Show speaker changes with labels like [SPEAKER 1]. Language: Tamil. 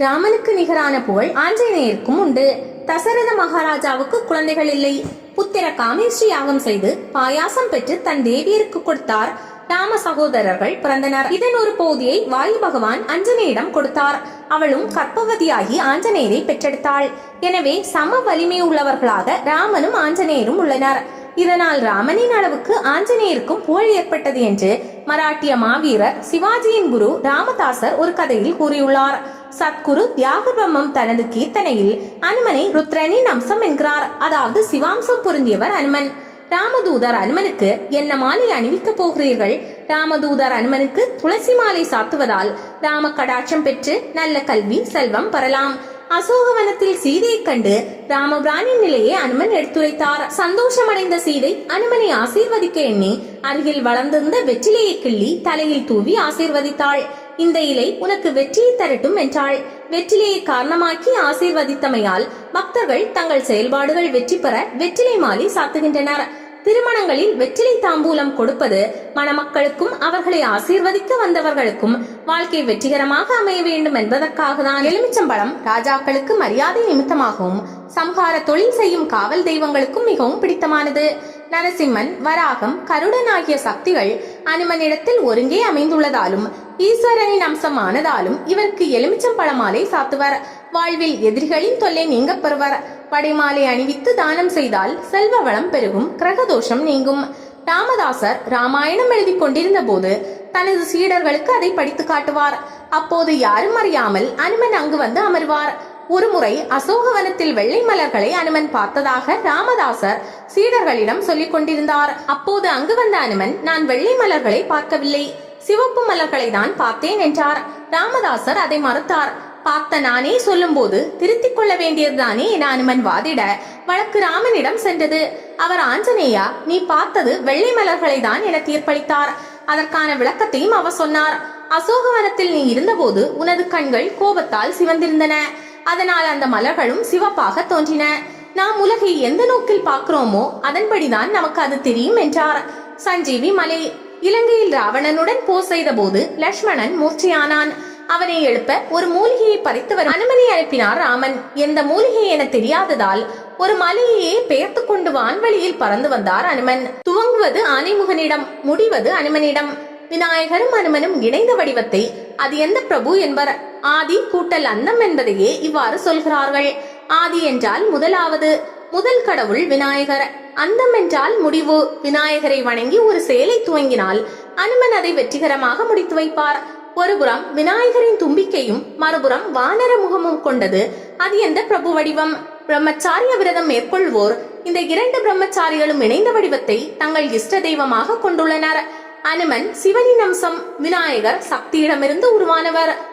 [SPEAKER 1] ராமனுக்கு நிகரான புகழ் ஆஞ்சநேயருக்கும் உண்டு. தசரத மகாராஜாவுக்கு குழந்தைகள் இல்லை. புத்திர காமேஸ்ரீ யாகம் செய்து பாயாசம் பெற்று தன் தேவியருக்கு கொடுத்தார். ராம சகோதரர்கள் பிறந்தனர். இதன் ஒரு பகுதியை வாயு பகவான் அஞ்சனையிடம் கொடுத்தார். அவளும் கற்பவதியாகி ஆஞ்சநேயரை பெற்றெடுத்தாள். எனவே சம வலிமை உள்ளவர்களாக ராமனும் ஆஞ்சநேயரும் உள்ளனர். இதனால் ராமனின் அளவுக்கு ஆஞ்சநேயருக்கும் புகழ் ஏற்பட்டது என்று மராட்டிய மாவீரர் சிவாஜியின் குரு ராமதாசர் ஒரு கதையில் கூறியுள்ளார். சத்குரு தியாக பிரம்மம் தனது கீர்த்தனையில் அனுமனை ருத்ரனின் அம்சம் என்கிறார். அதாவது சிவாம்சம் பொருந்தியவர் அனுமன். ராமதூதர் அனுமனுக்கு என்ன மாலை அணிவிக்கப் போகிறீர்கள்? ராமதூதர் அனுமனுக்கு துளசி மாலை சாத்துவதால் ராம கடாட்சம் பெற்று நல்ல கல்வி செல்வம் பெறலாம். அசோகவனத்தில் சீதையை கண்டு ராமபிரானின் நிலையை அனுமன் எடுத்துரைத்தார். சந்தோஷமடைந்த சீதை அனுமனை ஆசீர்வதிக்க எண்ணி அருகில் வளர்ந்திருந்த வெற்றிலையை கிள்ளி தலையில் தூவி ஆசீர்வதித்தாள். இந்த இலை உனக்கு வெற்றியை தரட்டும் என்றாள். வெற்றிலையை காரணமாக்கி ஆசீர்வதித்தமையால் பக்தர்கள் தங்கள் செயல்பாடுகள் வெற்றி பெற வெற்றிலை மாலை சாத்துகின்றனர். திருமணங்களில் வெற்றிலை தாம்பூலம் கொடுப்பது மணமக்களுக்கும் அவர்களை ஆசீர்வதிக்க வந்தவர்களுக்கும் வாழ்க்கை வெற்றிகரமாக அமைய வேண்டும் என்பதற்காக தான் எலுமிச்சம்பழம் ராஜாக்களுக்கு மரியாதை நிமித்தமாகவும் சம்ஹார தொழில் செய்யும் காவல் தெய்வங்களுக்கும் மிகவும் பிடித்தமானது. நரசிம்மன் வராகம் கருடன் ஆகிய சக்திகள் அனுமனிடத்தில் ஒருங்கே அமைந்துள்ளதாலும் ஈஸ்வரனின் அம்சமானதாலும் இவருக்கு எலுமிச்சம் பழமாலை சாத்துவர். வாழ்வில் எதிரிகளின் தொல்லை நீங்க பெறுவர். படைமாலை அணிவித்து தானம் செய்தால் செல்வ வளம் பெருகும் கிரகதோஷம் நீங்கும். ராமதாசர் ராமாயணம் எழுதி கொண்டிருந்த போது தனது சீடர்களுக்கு அதை படித்து காட்டுவார். அப்போது யாரும் அறியாமல் அனுமன் அங்கு வந்து அமர்வார். ஒருமுறை அசோகவனத்தில் வெள்ளை மலர்களை அனுமன் பார்த்ததாக ராமதாசர் சீடர்களிடம் சொல்லிக் கொண்டிருந்தார். அப்போது அங்கு வந்த அனுமன் நான் வெள்ளை மலர்களை பார்க்கவில்லை. சிவப்பு மலர்களை தான் பார்த்தேன் என்றார். ராமதாசர் அதை மறுத்தார். பார்த்த நானே சொல்லும்போது திருத்திக் கொள்ள வேண்டியதுதானே என அனுமன் வாதிட வழக்கு ராமனிடம் சென்றது. அவர் ஆஞ்சநேயா நீ பார்த்தது வெள்ளை மலர்களை தான் என தீர்ப்பளித்தார். அதற்கான விளக்கத்தையும் அவர் சொன்னார். அசோகவனத்தில் நீ இருந்தபோது உனது கண்கள் கோபத்தால் சிவந்திருந்தன. அதனால் அந்த மலர்களும் சிவப்பாக தோன்றின. நாம் உலகை எந்த நோக்கில் பார்க்கிறோமோ அதன்படிதான் நமக்கு அது தெரியும் என்றார். சஞ்சீவி மலை இலங்கையில் ராவணனுடன் போர் செய்த போது லக்ஷ்மணன் மூர்ச்சையானான். அவனை எழுப்ப ஒரு மூலிகையை பறித்து வர அனுமதி அனுப்பினார் ராமன். எந்த மூலிகை என தெரியாததால் ஒரு மலையையே பெயர்த்து கொண்டு வான்வெளியில் பறந்து வந்தார் அனுமன். துவங்குவது ஆனைமுகனிடம் முடிவது அனுமனிடம். விநாயகரும் அனுமனும் இணைந்த வடிவத்தை அது எந்த பிரபு என்பர் ஆதி கூட்டல் அன்னம் என்பதையே இவ்வாறு சொல்கிறார்கள். ஆதி என்றால் முதலாவது முதல் கடவுள் விநாயகர். அந்தம் என்றால் முடிவு. விநாயகரை வணங்கி ஒரு செயலை துவங்கினால் அனுமன் அதை வெற்றிகரமாக முடித்து வைப்பார். ஒருபுறம் விநாயகரின் தும்பிக்கையும் மறுபுறம் வானர முகமும் கொண்டது. அது எந்த பிரபு வடிவம்? பிரம்மச்சாரிய விரதம் மேற்கொள்வோர். இந்த இரண்டு பிரம்மச்சாரிகளும் இணைந்த வடிவத்தை தங்கள் இஷ்ட தெய்வமாக கொண்டுள்ளனர். அனுமன் சிவனின் அம்சம் விநாயகர் சக்தியிடமிருந்து உருவானவர்.